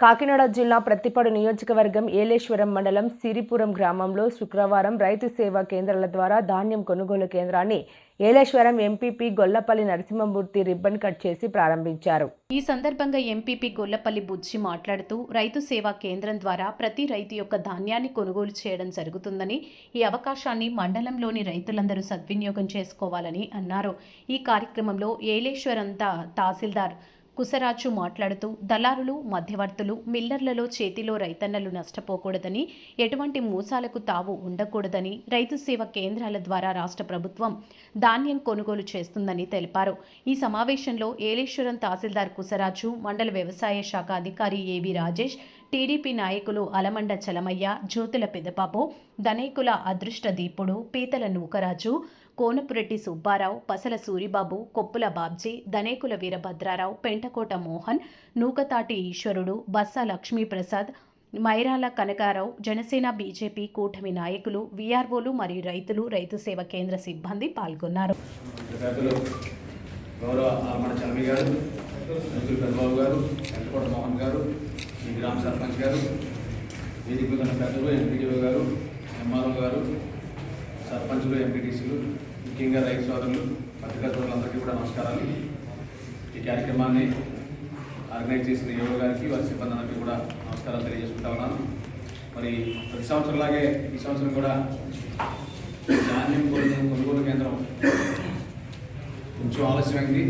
కాకినాడ జిల్లా ప్రత్తిపాడు నియోజకవర్గం ఏలేశ్వరం మండలం సిరిపురం గ్రామంలో శుక్రవారం రైతు సేవా కేంద్రాల ద్వారా ధాన్యం కొనుగోలు కేంద్రాన్ని Yeleswaram MPP Gollapalli Narasimhamurthy ribbon cut చేసి ప్రారంభించారు. ఈ సందర్భంగా ఎంపీపీ గొల్లపల్లి బుజ్జి మాట్లాడుతూ రైతు సేవా కేంద్రం ద్వారా ప్రతి రైతు యొక్క ధాన్యాన్ని కొనుగోలు చేయడం జరుగుతుందని ఈ అవకాశాన్ని మండలంలోని రైతులందరూ సద్వినియోగం చేసుకోవాలని అన్నారు. ఈ కార్యక్రమంలో ఏలేశ్వరంతా తహసీల్దార్ కుసరాజు మాట్లాడుతూ దళారులు మధ్యవర్తులు మిల్లర్లలో చేతిలో రైతన్నలు నష్టపోకూడదని ఎటువంటి మోసాలకు తావు ఉండకూడదని రైతు సేవ కేంద్రాల ద్వారా రాష్ట్ర ప్రభుత్వం ధాన్యం కొనుగోలు చేస్తుందని తెలిపారు. ఈ సమావేశంలో ఏలేశ్వరం తహసీల్దార్ కుసరాజు మండల వ్యవసాయ శాఖ అధికారి ఏవి రాజేష్ టీడీపీ నాయకులు అలమండ చలమయ్య జ్యోతుల పెదపాపు ధనేకుల అదృష్ట దీపుడు పీతల నూకరాజు కోనపురెడ్డి సుబ్బారావు పసల సూరిబాబు కొప్పుల బాబ్జీ ధనేకుల వీరభద్రారావు పెంటకోట మోహన్ నూకతాటి ఈశ్వరుడు బస్సా లక్ష్మీప్రసాద్ మైరాల కనకారావు జనసేన బీజేపీ కూటమి నాయకులు వీఆర్ఓలు మరియు రైతులు రైతు సేవ కేంద్ర సిబ్బంది పాల్గొన్నారు. గౌరవ గారు గారు మోహన్ గారు ఈ గ్రామ సర్పంచ్ గారు వేదిక ఉన్న పెద్దలు ఎంపీడీఓ గారు ఎంఆర్ఓ గారు సర్పంచులు ఎంపీటీసీలు ముఖ్యంగా రైతు సోదరులు పత్రికా సోదరులందరికీ కూడా నమస్కారాలు. ఈ కార్యక్రమాన్ని ఆర్గనైజ్ చేసిన యువ గారికి వారి సిబ్బంది కూడా నమస్కారాలు తెలియజేసుకుంటా ఉన్నాను. మరి ప్రతి సంవత్సరంలాగే ఈ సంవత్సరం కూడా ధాన్యం కొనుగోలు కొనుగోలు కేంద్రం కొంచెం ఆలస్యమైంది.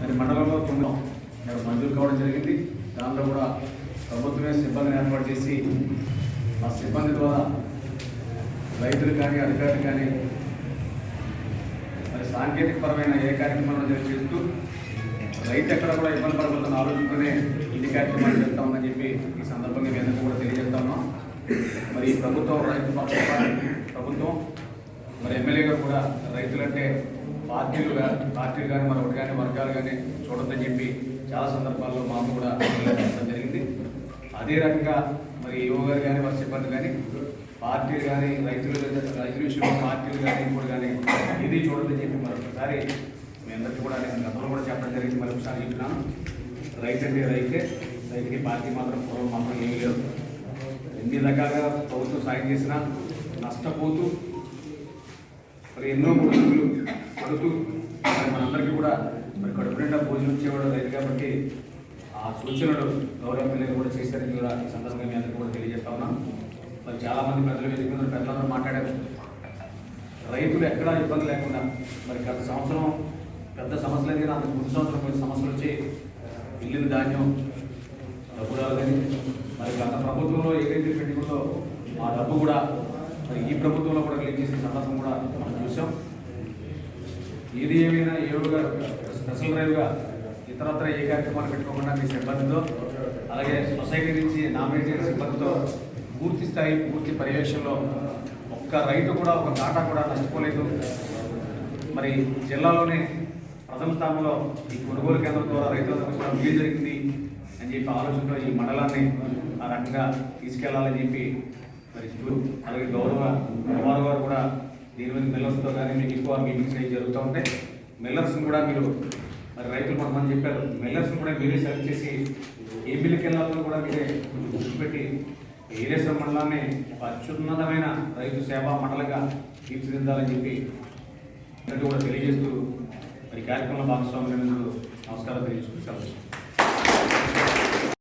మరి మండలంలో కొన్నాం మరి మంజూరు కావడం జరిగింది. దాంట్లో కూడా ప్రభుత్వమే సిబ్బందిని ఏర్పాటు చేసి ఆ సిబ్బంది ద్వారా రైతులు కానీ అధికారులు కానీ మరి సాంకేతికపరమైన ఏ కార్యక్రమాలను చేస్తూ రైతు ఎక్కడ కూడా ఇబ్బంది పడకూడదని ఆలోచించుకునే ఇన్ని కార్యక్రమాలు చెప్తామని ఉందని చెప్పి ఈ సందర్భంగా మీ కూడా తెలియజేస్తా ఉన్నాం. మరి ఈ ప్రభుత్వం రైతు పక్ష ప్రభుత్వం మరి ఎమ్మెల్యేగా కూడా రైతులంటే పార్టీలు పార్టీలు కానీ మరొకటి కానీ వర్గాలు కానీ చూడొద్దని చెప్పి చాలా సందర్భాల్లో మాకు కూడా జరిగింది. అదే రకంగా మరి యువ గారు కానీ వారి సిబ్బంది కానీ పార్టీలు కానీ రైతులు రైతుల విషయంలో పార్టీలు కానీ ఇప్పుడు కానీ ఇది చూడొద్దని చెప్పి మరొకసారి మీ అందరికీ కూడా నేను గతంలో కూడా చెప్పడం జరిగింది. మరొకసారి చెప్తున్నాను. రైతు అంటే రైతే రైతుకి పార్టీ మాత్రం పూర్వం మాత్రం ఏమీ లేదు. ఎన్ని రకాలుగా ప్రభుత్వం సాయం చేసినా నష్టపోతూ మరి ఎన్నో భోజనాలు పడుతూ మరి మనందరికీ కూడా మరి కడుపు నిండా భోజనం చేయడం లేదు కాబట్టి ఆ సూచనలు గౌరవ ఎమ్మెల్యేలు కూడా చేశారని కూడా ఈ సందర్భంగా మీ అందరికీ కూడా తెలియజేస్తా ఉన్నాం. మరి చాలా మంది పెద్దలు వేదిక మీద పెద్దలందరూ మాట్లాడారు. రైతులు ఎక్కడా ఇబ్బంది లేకుండా మరి గత సంవత్సరం పెద్ద సమస్యలు అయితే అంత ముందు సంవత్సరం కొన్ని సమస్యలు వచ్చి ఇల్లు ధాన్యం డబ్బు రాలేదని మరి గత ప్రభుత్వంలో ఏదైతే పెట్టుకుందో ఆ డబ్బు కూడా మరి ఈ ప్రభుత్వంలో కూడా రిలీజ్ చేసిన సందర్భం కూడా మనం చూసాం. ఏది ఏమైనా ఏడుగా స్పెషల్ డ్రైవ్గా ఇతరత్ర ఏ కార్యక్రమాలు పెట్టుకోకుండా మీ సిబ్బందితో అలాగే సొసైటీ నుంచి నామినేట్ చేసిన సిబ్బందితో పూర్తి స్థాయి పూర్తి పర్యవేక్షణలో ఒక్క రైతు కూడా ఒక కాటా కూడా నష్టపోలేదు. మరి జిల్లాలోనే ప్రథమ స్థానంలో ఈ కొనుగోలు కేంద్రం ద్వారా రైతులకు కూడా మేలు జరిగింది అని చెప్పి ఆలోచనలో ఈ మండలాన్ని ఆ రకంగా తీసుకెళ్ళాలని చెప్పి మరి అలాగే గౌరవ కుమార్ గారు కూడా దీని మీద మిల్లర్స్తో కానీ మీకు ఎక్కువ మీటింగ్స్ అవి జరుగుతూ ఉంటాయి. మిల్లర్స్ని కూడా మీరు మరి రైతులు కొంతమంది చెప్పారు మిల్లర్స్ని కూడా మీరే సెలెక్ట్ చేసి ఏ బిల్లుకి వెళ్ళాలో కూడా మీరే గుర్తుపెట్టి ఏరేశ్వరం మండలాన్ని అత్యున్నతమైన రైతు సేవా మండలిగా తీర్చిదిద్దాలని చెప్పి అందరికీ కూడా తెలియజేస్తూ మరి కార్యక్రమంలో భాగస్వామ్యం నమస్కారం తెలియజేసుకుని సెలవు